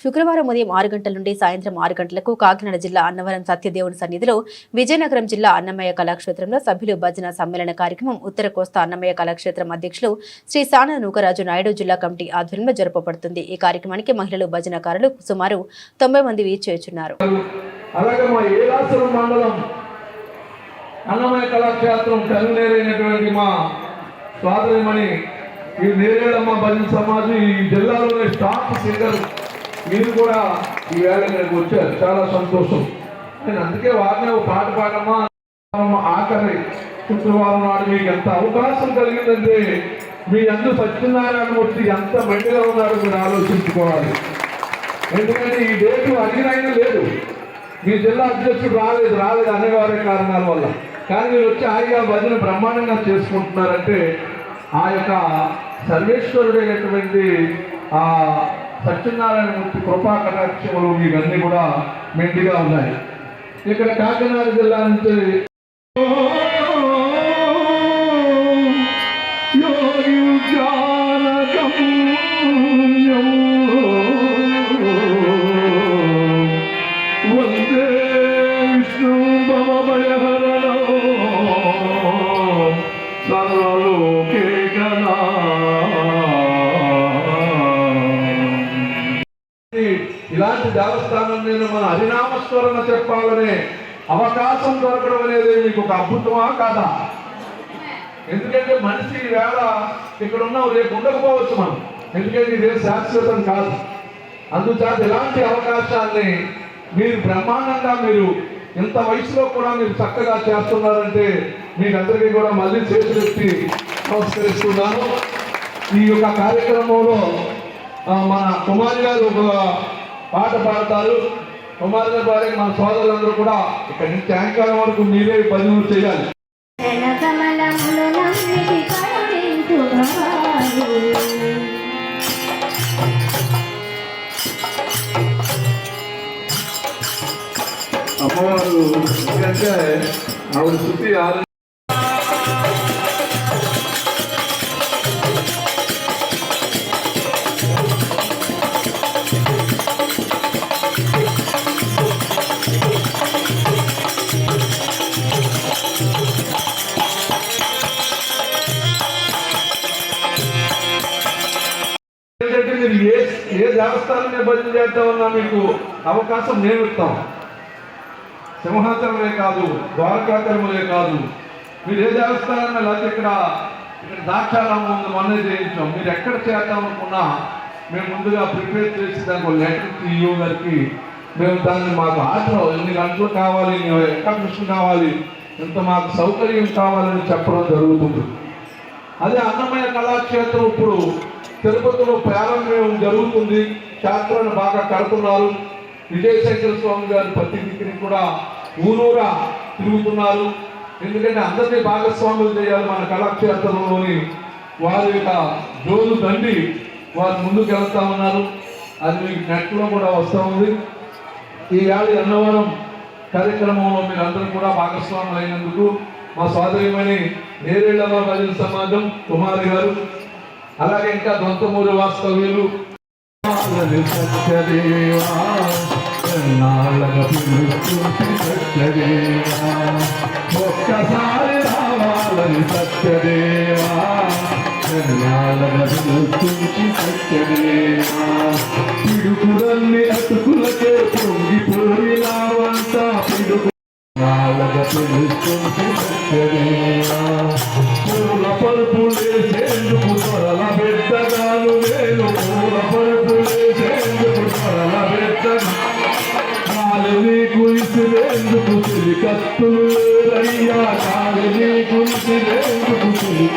శుక్రవారం ఉదయం ఆరు గంటల నుండి సాయంత్రం ఆరు గంటలకు కాకినాడ జిల్లా అన్నవరం సత్యదేవుని సన్నిధిలో విజయనగరం జిల్లా అన్నమయ్య కళాక్షేత్రంలో సభ్యులు భజన సమ్మేళన కార్యక్రమం ఉత్తర కోస్తా అన్నమయ్య కళాక్షేత్రం అధ్యక్షులు శ్రీ సాన నూకరాజు నాయుడు జిల్లా కమిటీ ఆధ్వర్యంలో జరపబడుతుంది ఈ కార్యక్రమానికి మహిళలు భజనకారులు సుమారు తొంభై మంది వీచేస్తున్నారు అన్నమయ్య కళాక్షేత్రం మా సోదరిమణి ఈ నేరేడమ్మ భజన సమాజం ఈ జిల్లాలోనే టాప్ సింగర్. మీరు కూడా ఈ వేళ ఇక్కడికి వచ్చారు చాలా సంతోషం. నేను అందుకే వారిని ఒక పాట పాడమ్మా ఆఖరి శుక్రవారం నాడు మీకు ఎంత అవకాశం కలిగిందంటే మీ అందరూ సత్యనారాయణ మూర్తి ఎంత మెండుగా ఉన్నారో మీరు ఆలోచించుకోవాలి. ఎందుకంటే ఈ డేటు అడిగినైనా లేదు. మీ జిల్లా అధ్యక్షుడు రాలేదు రాలేదు అనేవారే కారణాల వల్ల. కానీ మీరు వచ్చి హాయిగా భజన బ్రహ్మాండంగా చేసుకుంటున్నారంటే ఆ యొక్క సర్వేశ్వరుడైనటువంటి ఆ సత్యనారాయణ మూర్తి కృపా కటాక్షములు మీకు కూడా మెండిగా ఉన్నాయి. ఇక్కడ కాకినాడ జిల్లా నుంచి ఇలాంటి దేవస్థానం నేను మన హరినామస్మరణ చెప్పాలనే అవకాశం దొరకడం అనేది మీకు ఒక అద్భుతమా కాదా? ఎందుకంటే మనిషి వేళ ఇక్కడ ఉన్నాం రేపు ఉండకపోవచ్చు మనం. ఎందుకంటే ఇదే శాశ్వతం కాదు. అందుచేత ఇలాంటి అవకాశాన్ని మీరు బ్రహ్మాండంగా మీరు ఇంత వయసులో కూడా మీరు చక్కగా చేస్తున్నారంటే మీకందరికీ కూడా మళ్ళీ చేతులెత్తి నమస్కరిస్తున్నాను. ఈ యొక్క కార్యక్రమంలో మన కుమారి గారు ఒక పాట పాడతారు కుమారి గారి వారికి మన సోదరులందరూ కూడా ఇక్కడ నుంచి సాయంకాలం వరకు మీరే పనులు చేయాలి. అమ్మవారు ఎందుకంటే ఆవిడ శుద్ధి ఆరు దేవస్థానమే బదిలీ చేద్దాం చేద్దామన్నా మీకు అవకాశం నేను ఇస్తాం సింహాచలమే కాదు ద్వారకాచలమే కాదు. మీరు ఏ దేవస్థానమే లేకపోతే ఇక్కడ ఇక్కడ దాక్షారామం ఉంది మొన్నే చేయించాం. మీరు ఎక్కడ చేద్దాం అనుకున్నా మేము ముందుగా ప్రిపేర్ చేసి దానికి లెటర్ ఈఓ గారికి మేము దాన్ని మాకు ఆటలో ఎన్ని గంటలు కావాలి ఎక్కడ మిషన్ కావాలి ఎంత మాకు సౌకర్యం కావాలని చెప్పడం జరుగుతుంది. అదే అన్నమయ్య కళాక్షేత్రం ఇప్పుడు తిరుపతిలో ప్రారంభం జరుగుతుంది. క్షేత్రాన్ని బాగా కడుతున్నారు. విజయశంకర స్వామి గారి ప్రతి దిక్కుని కూడా ఊరూరా తిరుగుతున్నారు. ఎందుకంటే అందరినీ భాగస్వాములు చేయాలి మన కళాక్షేత్రంలోని వారి యొక్క జోలు దండి వారు ముందుకు వెళ్తా ఉన్నారు. అది మీకు నెట్లో కూడా వస్తూ ఉంది. ఈ ఏడాది అన్నవరం కార్యక్రమంలో మీరు అందరూ కూడా భాగస్వాములు అయినందుకు మా సోదరిమణి నేరేళ్ళలో ప్రజల సమాజం కుమారి గారు అలాగే ఇంకా దొంతమూరి వాస్తవ్యులు. ఒక్కసారి రావాలని సత్యదేవా పిడుకులన్నీ అతుకులకే పొంగిపోయినావంట పిడుకు నాలుగ పిలుస్తుంది పూల పరుపులేసేందుకు త్వరల పెట్టగాను నేను పూల పరుపులేసేందుకు త్వరల పెట్టగా కాలిని కులిసిరేందుకు తిరిగి కత్తులు లేరయ్యా కాలిని కులిసిరేందుకు తిరిగి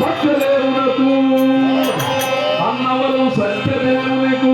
పక్షదేవునకు అన్నవరం సత్యదేవునికు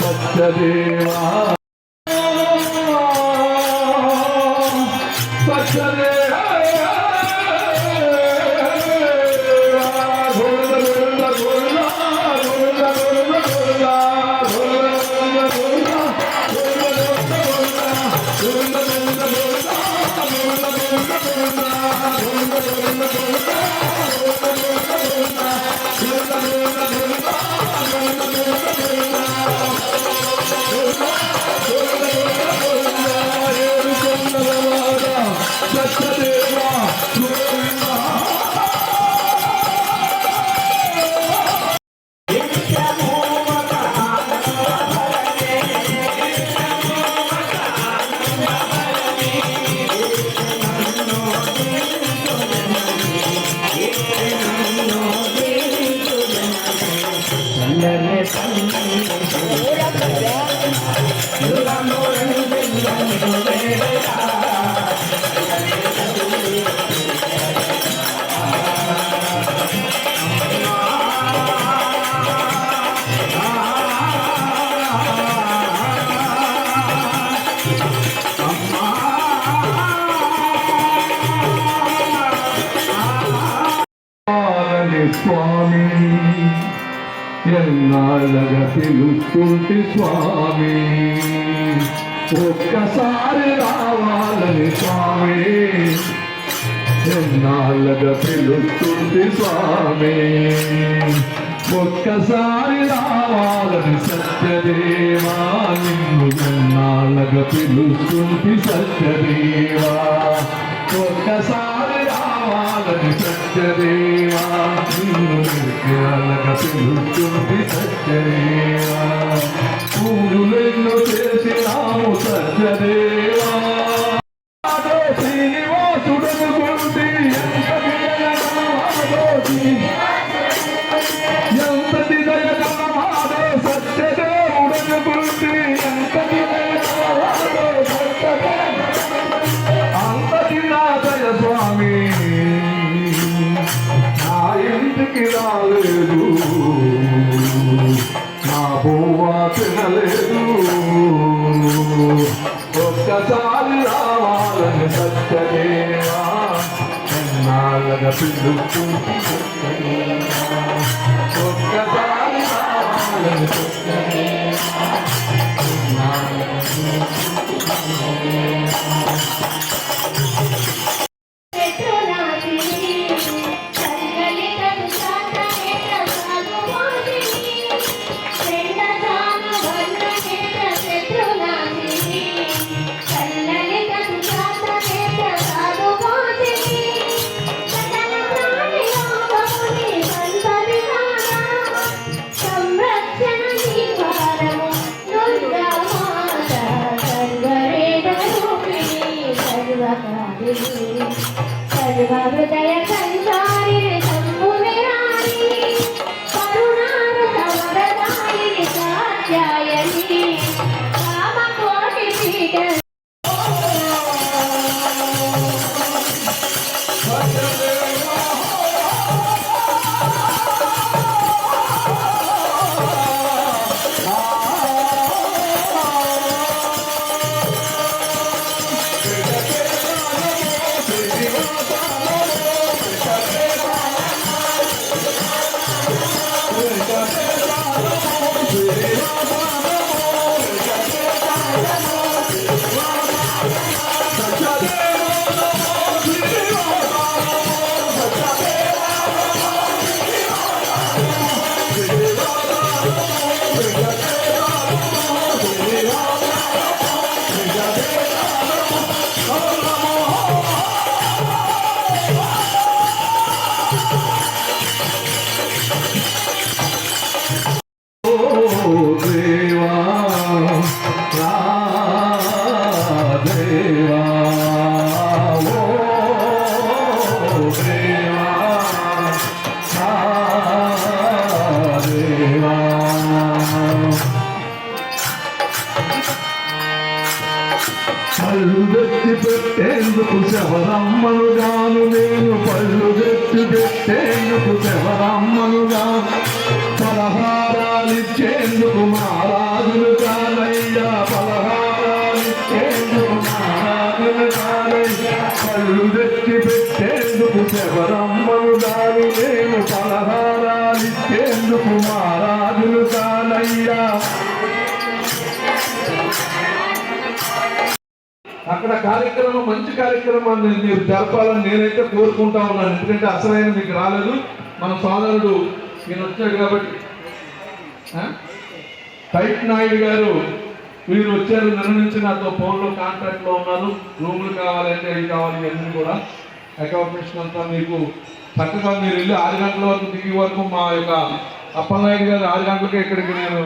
రావాలని సత్యదేవా ఎన్నాళ్ళగా పిలుస్తుంటి స్వామి ఒక్కసారి రావాలని స్వామి ఎన్నాళ్ళగా పిలుస్తుంది స్వామి ఒక్కసారి రావాలని సత్యదేవా నిన్ను ఎన్నాళ్ళగా పిలుస్తుంటి సత్యదేవా ఒక్కసారి రావాలని సత్యదేవా నిన్ను ఎన్నాళ్ళగా పిలుస్తుంటి సత్యదేవా పూజులెన్నో చేసినాము సత్యదేవా ఆదో శ్రీనివాసుడనుకుంటే ఎంత వినయనాదో ఎంతటి దయగలవాడో తినలేదు ఒక్కసారి రావాలని సత్యదేవా ఎన్నాళ్ళగా పిలుస్తుంది ఒక్కసారి రావాలని సత్యదేవా పెట్టేందుకు శివరామ్మలుగా పలహారాలిచ్చేందుకు మహారాజులు అక్కడ కార్యక్రమం మంచి కార్యక్రమాన్ని మీరు జరపాలని నేనైతే కోరుకుంటా ఉన్నాను. ఎందుకంటే అసలైన మీకు రాలేదు. మన సోదరుడు ఈయన వచ్చాడు కాబట్టి. టైట్ నాయుడు గారు మీరు వచ్చారు నిర్ణయించి నాతో ఫోన్లో కాంటాక్ట్లో ఉన్నారు. రూములు కావాలంటే అవి కావాలి ఇవన్నీ కూడా. అకామిడేషన్ అంతా మీకు చక్కగా మీరు వెళ్ళి ఆరు గంటల వరకు దిగి వరకు మా యొక్క అప్పలనాయుడు గారు ఆరు గంటలకే ఇక్కడికి నేను